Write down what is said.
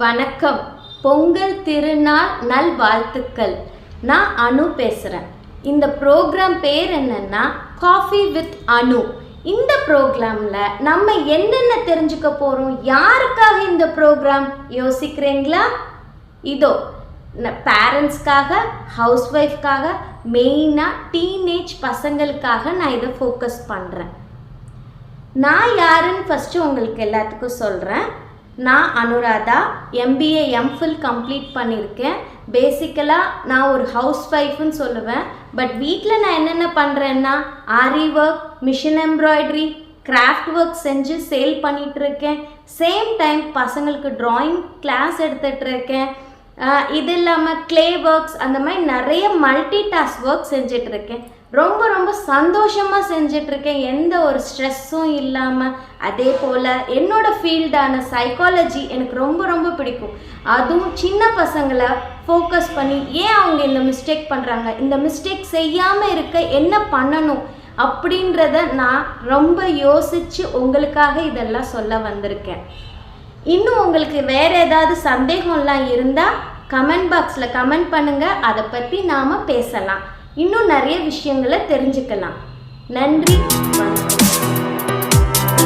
வணக்கம். பொங்கல் திருநாள் நல்வாழ்த்துக்கள். நான் அனு பேசுகிறேன் இந்த ப்ரோக்ராம் பேர் என்னன்னா காஃபி வித் அனு இந்த ப்ரோக்ராமில் நம்ம என்னென்ன தெரிஞ்சுக்க போகிறோம் யாருக்காக இந்த ப்ரோக்ராம் யோசிக்கிறீங்களா? இதோ பேரண்ட்ஸ்க்காக ஹவுஸ் ஒய்ஃப்காக மெயினாக டீனேஜ் பசங்களுக்காக நான் இதை ஃபோக்கஸ் பண்ணுறேன் நான் யாருன்னு ஃபஸ்ட்டு உங்களுக்கு எல்லாத்துக்கும் சொல்கிறேன் நான் அனுராதா எம்பிஏ எம்ஃபில் கம்ப்ளீட் பண்ணியிருக்கேன் பேசிக்கலாக நான் ஒரு ஹவுஸ் ஒய்ஃப்னு சொல்லுவேன். பட் வீட்டில் நான் என்னென்ன பண்ணுறேன்னா aari work machine embroidery craft work செஞ்சு சேல் பண்ணிகிட்ருக்கேன் சேம் டைம் பசங்களுக்கு ட்ராயிங் கிளாஸ் எடுத்துகிட்ருக்கேன் இது இல்லாமல் க்ளே ஒர்க்ஸ் அந்த மாதிரி நிறைய மல்டி டாஸ்க் ஒர்க் செஞ்சிட்ருக்கேன் ரொம்ப ரொம்ப சந்தோஷமாக செஞ்சுட்டு இருக்கேன் எந்த ஒரு ஸ்ட்ரெஸ்ஸும் இல்லாமல் அதே போல் என்னோடய ஃபீல்டான சைக்காலஜி எனக்கு ரொம்ப ரொம்ப பிடிக்கும். அதுவும் சின்ன பசங்களை ஃபோக்கஸ் பண்ணி ஏன் அவங்க இந்த மிஸ்டேக் பண்ணுறாங்க இந்த மிஸ்டேக் செய்யாமல் இருக்க என்ன பண்ணணும்? அப்படின்றத நான் ரொம்ப யோசித்து உங்களுக்காக இதெல்லாம் சொல்ல வந்திருக்கேன். இன்னும் உங்களுக்கு வேறு ஏதாவது சந்தேகம்லாம் இருந்தால் கமெண்ட் பாக்ஸில் கமெண்ட் பண்ணுங்கள் அதை பற்றி நாம் பேசலாம். இன்னும் நிறைய விஷயங்களை தெரிஞ்சுக்கலாம். நன்றி. வணக்கம்.